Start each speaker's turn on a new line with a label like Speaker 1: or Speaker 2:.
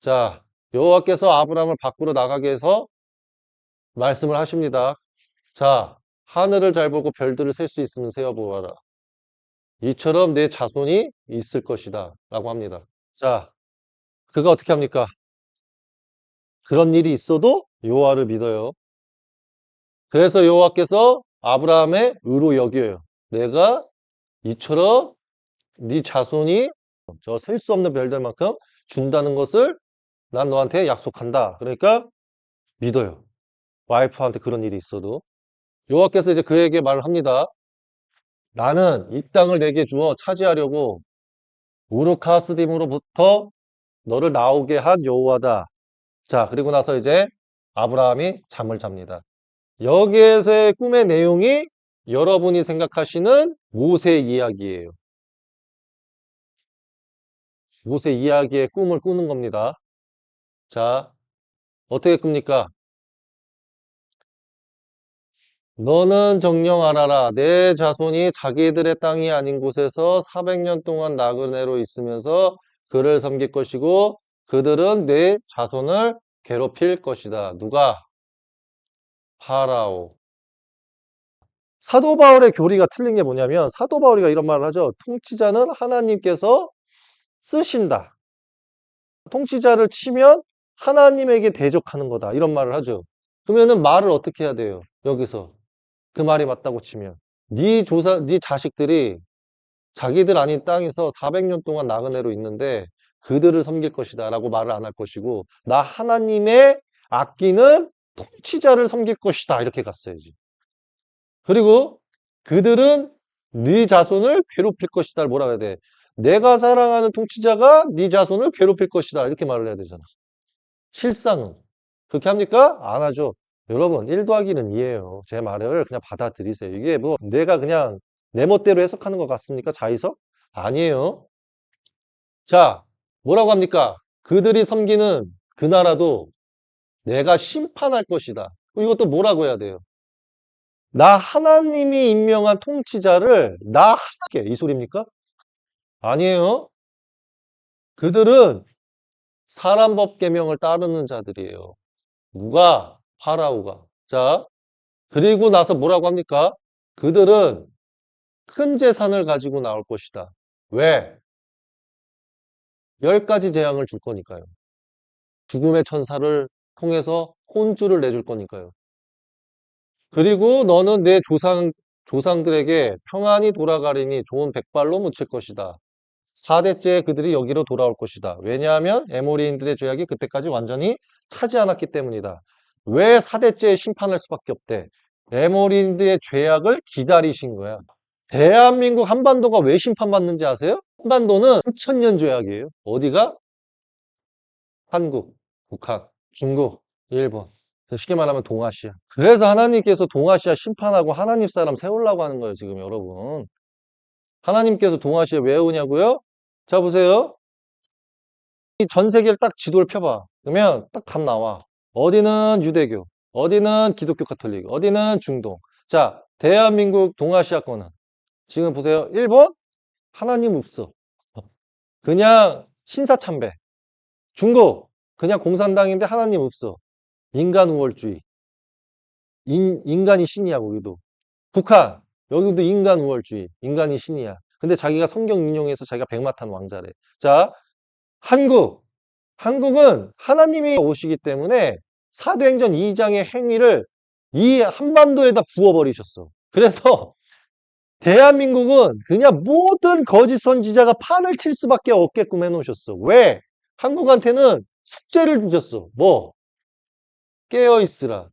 Speaker 1: 자, 여호와께서 아브라함을 밖으로 나가게 해서 말씀을 하십니다. 자, 하늘을 잘 보고 별들을 셀 수 있으면 세어보아라. 이처럼 내 자손이 있을 것이다. 라고 합니다. 자, 그가 어떻게 합니까? 그런 일이 있어도 여호와를 믿어요. 그래서 여호와께서 아브라함의 의로 여겨요. 내가 이처럼 네 자손이 저 셀 수 없는 별들만큼 준다는 것을 난 너한테 약속한다. 그러니까 믿어요. 와이프한테 그런 일이 있어도 여호와께서 이제 그에게 말을 합니다. 나는 이 땅을 내게 주어 차지하려고 우르카스딤으로부터 너를 나오게 한 여호와다. 자, 그리고 나서 이제 아브라함이 잠을 잡니다. 여기에서의 꿈의 내용이 여러분이 생각하시는 모세 이야기예요. 모세 이야기의 꿈을 꾸는 겁니다. 자, 어떻게 꿉니까? 너는 정령 알아라. 내 자손이 자기들의 땅이 아닌 곳에서 400년 동안 나그네로 있으면서 그를 섬길 것이고 그들은 내 자손을 괴롭힐 것이다. 누가? 파라오. 사도 바울의 교리가 틀린 게 뭐냐면 사도 바울이가 이런 말을 하죠. 통치자는 하나님께서 쓰신다. 통치자를 치면 하나님에게 대적하는 거다. 이런 말을 하죠. 그러면은 말을 어떻게 해야 돼요? 여기서. 그 말이 맞다고 치면. 네 조사 네 자식들이 자기들 아닌 땅에서 400년 동안 나그네로 있는데 그들을 섬길 것이다 라고 말을 안 할 것이고 나 하나님의 아끼는 통치자를 섬길 것이다. 이렇게 갔어야지 그리고 그들은 네 자손을 괴롭힐 것이다. 뭐라 해야 돼? 내가 사랑하는 통치자가 네 자손을 괴롭힐 것이다. 이렇게 말을 해야 되잖아 실상은 그렇게 합니까? 안 하죠 여러분 1 더하기는 2예요 제 말을 그냥 받아들이세요 이게 뭐 내가 그냥 내 멋대로 해석하는 것 같습니까? 자의석? 아니에요 자 뭐라고 합니까? 그들이 섬기는 그 나라도 내가 심판할 것이다. 이것도 뭐라고 해야 돼요? 나 하나님이 임명한 통치자를 나 하게 이 소리입니까? 아니에요. 그들은 사람 법 계명을 따르는 자들이에요. 누가? 파라오가. 자, 그리고 나서 뭐라고 합니까? 그들은 큰 재산을 가지고 나올 것이다. 왜? 열 가지 재앙을 줄 거니까요. 죽음의 천사를 통해서 혼주를 내줄 거니까요. 그리고 너는 내 조상, 조상들에게 평안히 돌아가리니 좋은 백발로 묻힐 것이다. 4대째 그들이 여기로 돌아올 것이다. 왜냐하면 에모리인들의 죄악이 그때까지 완전히 차지 않았기 때문이다. 왜 4대째 심판할 수밖에 없대? 에모리인들의 죄악을 기다리신 거야. 대한민국 한반도가 왜 심판받는지 아세요? 한반도는 수천년 죄악이에요. 어디가? 한국, 북한, 중국, 일본. 쉽게 말하면 동아시아. 그래서 하나님께서 동아시아 심판하고 하나님 사람 세우려고 하는 거예요, 지금 여러분. 하나님께서 동아시아 왜 오냐고요? 자, 보세요. 이 전 세계를 딱 지도를 펴봐. 그러면 딱 답 나와. 어디는 유대교, 어디는 기독교 카톨릭, 어디는 중동. 자, 대한민국 동아시아권은 지금 보세요. 일본? 하나님 없어. 그냥 신사참배. 중국? 그냥 공산당인데 하나님 없어. 인간 우월주의. 인, 인간이 신이야, 거기도. 북한, 여기도 인간 우월주의. 인간이 신이야. 근데 자기가 성경 인용해서 자기가 백마탄 왕자래. 자, 한국. 한국은 하나님이 오시기 때문에 사도행전 2장의 행위를 이 한반도에다 부어버리셨어. 그래서 대한민국은 그냥 모든 거짓 선지자가 판을 칠 수밖에 없게끔 해놓으셨어. 왜? 한국한테는 숙제를 주셨어. 뭐? 깨어있으라.